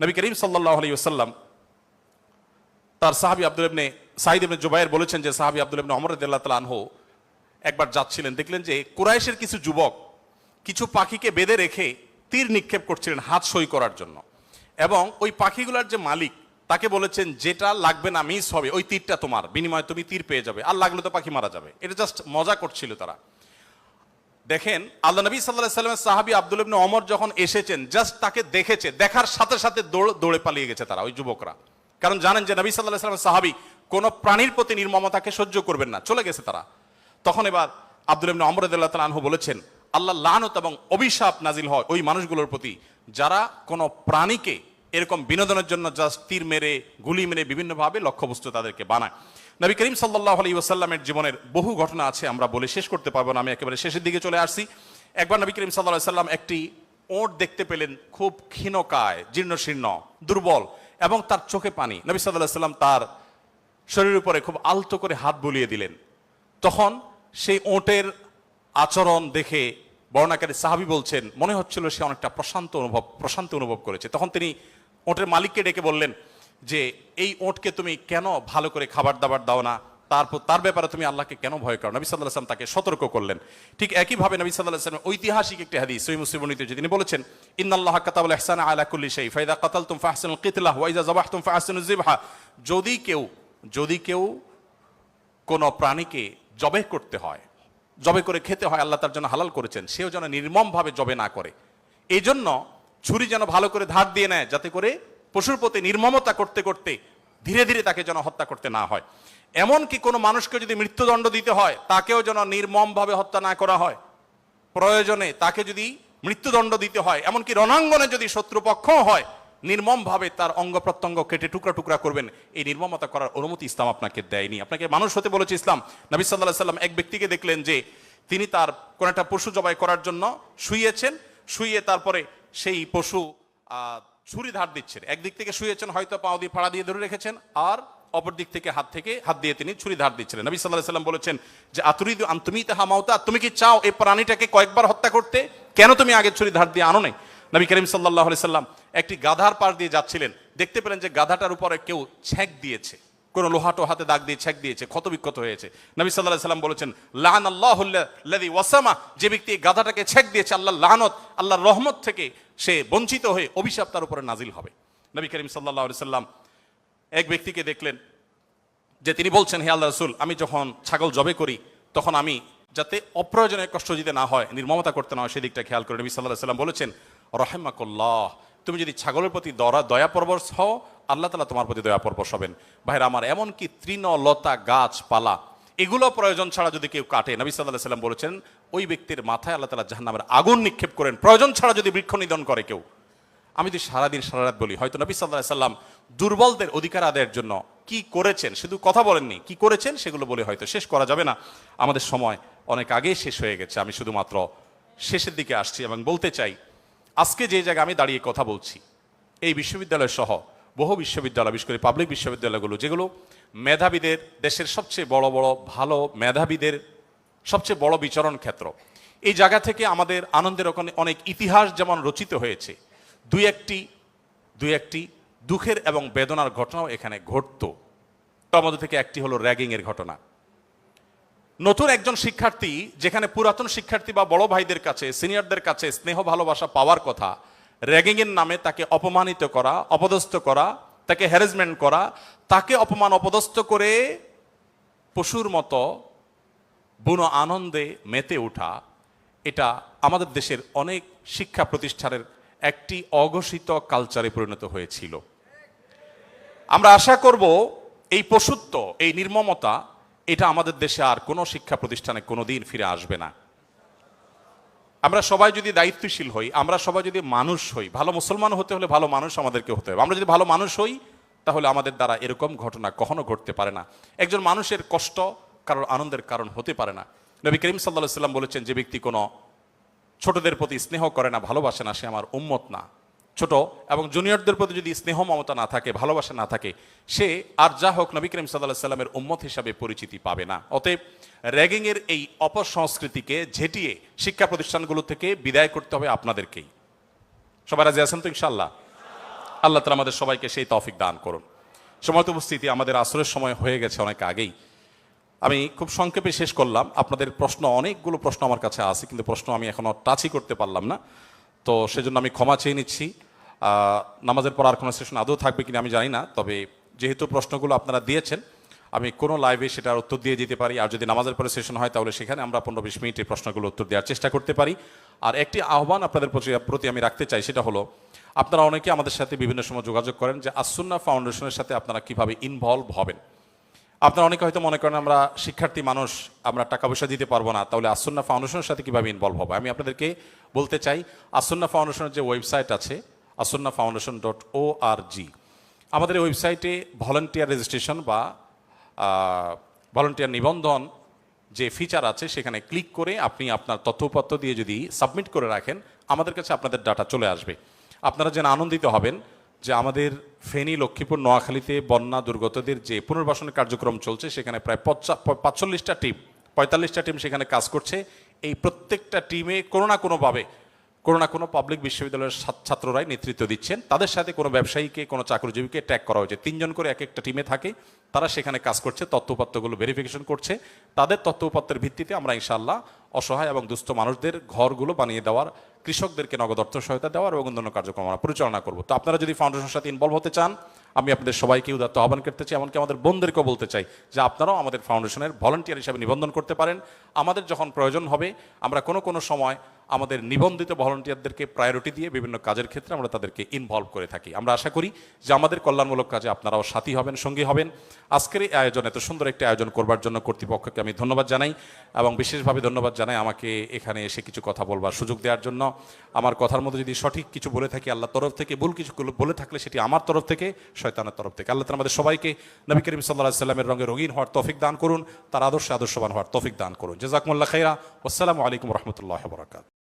নবী করিম সাল্লাহ আলী ওসাল্লাম তার সাহাবি আব্দুল ইবনে সাহিদ ইবনে জুবাইর বলেছেন যে সাহাবি আব্দুল ইবনে অমর রাদিয়াল্লাহু তাআলা আনহু একবার যাচ্ছিলেন, দেখলেন যে কুরাইশের কিছু যুবক কিছু পাখিকে বেঁধে রেখে তীর নিক্ষেপ করছিলেন হাত সই করার জন্য। এবং ওই পাখিগুলোর যে মালিক, তাকে বলেছেন, যেটা লাগবে না মিস হবে, ওই তীরটা তোমার, বিনিময়ে তুমি তীর পেয়ে যাবে, আর লাগলে তো পাখি মারা যাবে। এটা জাস্ট মজা করছিল তারা। দেখেন, আল্লাহ নবী সাল্লাহ সাল্লামের সাহাবি আব্দুল ইবনে অমর যখন এসেছেন জাস্ট তাকে দেখেছে, দেখার সাথে সাথে দৌড়, দৌড়ে পালিয়ে গেছে তারা, ওই যুবকরা। কারণ জানেন যে নবী সাল্লাহ সাল্লামের সাহাবি কোন প্রাণীর প্রতি নির্মমতাকে সহ্য করবেন না, চলে গেছে তারা। তখন এবার আব্দুল ইবনে অমর রাদিয়াল্লাহু তাআলা আনহু বলেছেন, আল্লাহ লানত এবং অভিশাপ নাজিল হয় ওই মানুষগুলোর প্রতি, যারা কোনো প্রাণীকে এরকম বিনোদনের জন্য জাস্ট তীর মেরে, গুলি মেরে বিভিন্নভাবে লক্ষ্যবস্তু তাদেরকে বানায়। নবী করিম সাল্লাহ আলী ওসাল্লামের জীবনের বহু ঘটনা আছে, আমরা বলে শেষ করতে পারব না, আমি একেবারে শেষের দিকে চলে আসছি। একবার নবী করিম সাল্লাহ সাল্লাম একটি ওঁট দেখতে পেলেন, খুব ক্ষীণকায় জীর্ণ শীর্ণ দুর্বল, এবং তার চোখে পানি। নবী সাল্লাহ সাল্লাম তার শরীরের উপরে খুব আলতো করে হাত বুলিয়ে দিলেন। তখন সেই ওঁটের আচরণ দেখে বর্ণাকারী সাহাবি বলছেন, মনে হচ্ছিল সে অনেকটা প্রশান্ত অনুভব প্রশান্ত অনুভব করেছে। তখন তিনি ওঁটের মালিককে ডেকে বললেন যে এই ওঁটকে তুমি কেন ভালো করে খাবার দাবার দাও না? তারপর তার ব্যাপারে তুমি আল্লাহকে কেন ভয় করো? নবী সাল্লাহ আসলাম তাকে সতর্ক করলেন। ঠিক একইভাবে নবী সাল্লাহ আসলাম ঐতিহাসিক একটি হাদিস সই মুসলিম যে তিনি বলেছেন, ইন্নাল্লাহ কাতাবুল ইহসান আলা কুল্লি শাই ফাইদা কাতালতুম ফাহসিনুল কিতলাহ ওয়া ইযা যাবাহতুম ফাহসিনুজ যিবহা। যদি কেউ যদি কেউ কোন প্রাণীকে জবে করতে হয় জবে করে খেতে হয়, আল্লাহ তার জন্য হালাল করেছেন, সেও যেন নির্মমভাবে জবে না করে। এই জন্য ছুরি যেন ভালো করে ধার দিয়ে নেয়, যাতে করে পশুর প্রতি নির্মমতা করতে করতে ধীরে ধীরে তাকে যেন হত্যা করতে না হয়। এমনকি কোনো মানুষকে যদি মৃত্যুদণ্ড দিতে হয়, তাকেও যেন নির্মমভাবে হত্যা না করা হয়? প্রয়োজনে তাকে যদি মৃত্যুদণ্ড দিতে হয় এমনকি রণাঙ্গনে যদি শত্রুপক্ষ হয়, নির্মমভাবে তার অঙ্গ প্রত্যঙ্গ কেটে টুকরা টুকরা করবেন, এই নির্মমতা করার অনুমতি ইসলাম আপনাকে দেয়নি। আপনাকে মানুষ হতে বলেছে ইসলাম। নবী সাল্লাহ সাল্লাম এক ব্যক্তিকে দেখলেন যে, তিনি তার কোন একটা পশু জবাই করার জন্য শুয়েছেন, শুয়ে তারপরে সেই পশু ছুরি ধার দিচ্ছেন। একদিক থেকে শুয়েছেন, হয়তো পাও দিয়ে ফাড়া দিয়ে ধরে রেখেছেন, আর অপর দিক থেকে হাত থেকে হাত দিয়ে তিনি ছুরি ধার দিচ্ছিলেন। নবী সাল্লাহ সাল্লাম বলেছেন যে আতুরি তুমি তাহা মাওতা? তুমি কি চাও এই প্রাণীটাকে কয়েকবার হত্যা করতে? কেন তুমি আগে ছুরি ধার দিয়ে আনো নাই? নবী করিম সাল্লাহ সাল্লাম একটি গাধার পাশ দিয়ে যাচ্ছিলেন। দেখতে পেলেন যে গাধাটার উপরে কেউ ছ্যাঁক দিয়েছে। কোন লোহাটো হাতে দাগ দিয়ে ছ্যাঁক দিয়েছে, ক্ষত বিক্ষত হয়েছে। নবী সাল্লাহ সাল্লাম বলেছেন লান আল্লাহ ওয়াসামা যে ব্যক্তি গাধাটাকে ছ্যাঁক দিয়েছে আল্লাহ লানত, আল্লাহর রহমত থেকে সে বঞ্চিত হয়ে অভিশাপ তার উপরে নাজিল হবে। নবী করিম সাল্লাহ সাল্লাম এক ব্যক্তিকে দেখলেন, যে তিনি বলছেন, হে আল্লাহ রসুল, আমি যখন ছাগল জবে করি, তখন আমি যাতে অপ্রয়োজনে কষ্ট দিতে না হয়, নির্মমতা করতে না হয় সেদিকটা খেয়াল করে নবী সাল্লাহ সাল্লাম বলেছেন, রহেমাকুল্লাহ, তুমি যদি ছাগলের প্রতি দরা, দয়া পরবশ হও আল্লাহ তালা তোমার প্রতি দয়া পরবশ হবেন। ভাইরা, আমার এমনকি তৃণ লতা গাছপালা, এগুলো প্রয়োজন ছাড়া যদি কেউ কাটে? নবী সাল্লাহ সাল্লাম বলেছেন, ওই ব্যক্তির মাথায় আল্লাহ তালা জাহান্নামের আগুন নিক্ষেপ করেন। প্রয়োজন ছাড়া যদি বৃক্ষ নিধন করে কেউ। আমি যদি সারাদিন, সারা রাত বলি, হয়তো নবী সাল্লাহ সাল্লাম দুর্বলদের অধিকার আদায়ের জন্য কি করেছেন? শুধু কথা বলেননি। কি করেছেন সেগুলো বলে হয়তো শেষ করা যাবে না। আমাদের সময় অনেক আগেই শেষ হয়ে গেছে। আমি শুধুমাত্র শেষের দিকে আসছি এবং বলতে চাই, আজকে যে জায়গায় আমি দাঁড়িয়ে কথা বলছি, এই বিশ্ববিদ্যালয় সহ বহু বিশ্ববিদ্যালয়, বিশেষ করে পাবলিক বিশ্ববিদ্যালয়গুলো, যেগুলো মেধাবীদের দেশের সবচেয়ে বড় বড়, ভালো মেধাবীদের সবচেয়ে বড় বিচরণ ক্ষেত্র। এই জায়গা থেকে আমাদের আনন্দের ওখানে অনেক ইতিহাস যেমন রচিত হয়েছে, দুই একটি দুই একটি দুঃখের এবং বেদনার ঘটনাও এখানে ঘটতো। তার মধ্যে থেকে একটি হলো র্যাগিংয়ের ঘটনা। নতুন একজন শিক্ষার্থী, যেখানে পুরাতন শিক্ষার্থী বা বড় ভাইদের কাছে, সিনিয়রদের কাছে স্নেহ ভালোবাসা পাওয়ার কথা র্যাগিং এর নামে তাকে অপমানিত করা, অপদস্থ করা, তাকে হ্যারাসমেন্ট করা, তাকে অপমান অপদস্থ করে পশুর মতো বুনো আনন্দে মেতে ওঠা, এটা আমাদের দেশের অনেক শিক্ষা প্রতিষ্ঠানের একটি অঘোষিত কালচারে পরিণত হয়েছিল। আমরা আশা করব এই পশুত্ব, এই নির্মমতা, এটা আমাদের দেশে আর কোনো শিক্ষা প্রতিষ্ঠানে কোনোদিন ফিরে আসবে না। আমরা সবাই যদি দায়িত্বশীল হই, আমরা সবাই যদি মানুষ হই, ভালো মুসলমান হতে হলে ভালো মানুষ আমাদেরকে হতে হবে। আমরা যদি ভালো মানুষ হই, তাহলে আমাদের দ্বারা এরকম ঘটনা কখনো ঘটতে পারে না। একজন মানুষের কষ্ট কারোর আনন্দের কারণ হতে পারে না। নবী করিম সাল্লাহ সাল্লাম বলেছেন, যে ব্যক্তি কোনো ছোটদের প্রতি স্নেহ করে না, ভালোবাসে না, সে আমার উম্মত না। ছোট এবং জুনিয়রদের প্রতি যদি স্নেহ মমতা না থাকে, ভালোবাসা না থাকে, সে আর যা হোক নবী করিম সাল্লাহ সাল্লামের উম্মত হিসাবে পরিচিতি পাবে না। অতএব র্যাগিং এর এই অপসংস্কৃতিকে ঝেঁটিয়ে শিক্ষা প্রতিষ্ঠানগুলো থেকে বিদায় করতে হবে আপনাদেরকেই। সবাই রাজি আছেন তো ইনশাল্লাহ আল্লাহ তালা আমাদের সবাইকে সেই তফিক দান করুন। সময় উপস্থিতি, আমাদের আসরের সময় হয়ে গেছে অনেক আগেই। আমি খুব সংক্ষেপে শেষ করলাম। আপনাদের প্রশ্ন, অনেকগুলো প্রশ্ন আমার কাছে আছে, কিন্তু প্রশ্ন আমি এখনও টাচই করতে পারলাম না। তো সেজন্য আমি ক্ষমা চেয়ে নিচ্ছি। নামাজের পর আর কোনো সেশন আদৌ থাকবে কিনা আমি জানি না, তবে যেহেতু প্রশ্নগুলো আপনারা দিয়েছেন, আমি কোনো লাইভে সেটার উত্তর দিয়ে দিতে পারি। আর যদি নামাজের পরে সেশন হয়, তাহলে সেখানে আমরা পনেরো বিশ মিনিটে প্রশ্নগুলো উত্তর দেওয়ার চেষ্টা করতে পারি। আর একটি আহ্বান আপনাদের প্রতি- আমি রাখতে চাই, সেটা হলো, আপনারা অনেকে আমাদের সাথে বিভিন্ন সময় যোগাযোগ করেন যে আসুন্না ফাউন্ডেশনের সাথে আপনারা কীভাবে ইনভলভ হবেন। আপনারা অনেকে হয়তো মনে করেন আমরা শিক্ষার্থী মানুষ, আমরা টাকা পয়সা দিতে পারব না, তাহলে আসন্না ফাউন্ডেশনের সাথে কীভাবে ইনভলভ হবে? আমি আপনাদেরকে বলতে চাই আসন্না ফাউন্ডেশনের যে ওয়েবসাইট আছে আসন্না ফাউন্ডেশন ডট ও আর জি আমাদের ওয়েবসাইটে ভলেন্টিয়ার রেজিস্ট্রেশন বা ভলেন্টিয়ার নিবন্ধন যে ফিচার আছে, সেখানে ক্লিক করে আপনি আপনার তথ্যপত্র দিয়ে যদি সাবমিট করে রাখেন, আমাদের কাছে আপনাদের ডাটা চলে আসবে। আপনারা যেন আনন্দিত হবেন যে আমাদের ফেনী, লক্ষ্মীপুর, নোয়াখালীতে বন্যা দুর্গতদের যে পুনর্বাসনের কার্যক্রম চলছে, সেখানে প্রায় পাঁচচল্লিশটা টিম পঁয়তাল্লিশটা টিম সেখানে কাজ করছে। এই প্রত্যেকটা টিমে কোনো না কোনোভাবে কোনো না কোনো পাবলিক বিশ্ববিদ্যালয়ের ছাত্ররাই নেতৃত্ব দিচ্ছেন। তাদের সাথে কোনো ব্যবসায়ীকে, কোনো চাকরিজীবীকে ট্যাগ করা হয়েছে। তিনজন করে এক একটা টিমে থাকে। তারা সেখানে কাজ করছে, তথ্যপত্রগুলো ভেরিফিকেশন করছে। তাদের তথ্যপত্রের ভিত্তিতে আমরা ইনশাল্লাহ অসহায় এবং দুস্থ মানুষদের ঘরগুলো বানিয়ে দেওয়ার, কৃষকদেরকে নগদ অর্থ সহায়তা দেওয়ার এবং অন্যান্য কার্যক্রম আমরা পরিচালনা করব। তো আপনারা যদি ফাউন্ডেশনের সাথে ইনভলভ হতে চান, আমি আপনাদের সবাইকে উদাত্ত আহ্বান করতে চাই, এমনকি আমাদের বোনদেরকেও বলতে চাই যে আপনারাও আমাদের ফাউন্ডেশনের ভলান্টিয়ার হিসাবে নিবন্ধন করতে পারেন। আমাদের যখন প্রয়োজন হবে, আমরা কোনো কোনো সময় আমাদের নিবন্ধিত ভলান্টিয়ারদেরকে প্রায়োরিটি দিয়ে বিভিন্ন কাজের ক্ষেত্রে আমরা তাদেরকে ইনভলভ করে থাকি। আমরা আশা করি যে আমাদের কল্যাণমূলক কাজে আপনারাও সাথী হবেন, সঙ্গী হবেন। আজকের এই আয়োজন এত সুন্দর একটি আয়োজন করবার জন্য কর্তৃপক্ষকে আমি ধন্যবাদ জানাই এবং বিশেষভাবে ধন্যবাদ জানাই আমাকে এখানে এসে কিছু কথা বলবার সুযোগ দেওয়ার জন্য। আমার কথার মধ্যে যদি সঠিক কিছু বলে থাকি আল্লাহ তরফ থেকে, ভুল কিছু বলে থাকলে সেটি আমার তরফ থেকে, শয়তানের তরফ থেকে। আল্লাহ আমাদের সবাইকে নবী করিম সাল্লাহ সাল্লামের রঙে রঙিন হওয়ার তফিক দান করুন, তার আদর্শে আদর্শবান হওয়ার তফিক দান করুন। জেজাকমুল্লাহ খাইরা আসসালামু আলাইকুম রহমতুল্লাহ বরাকাত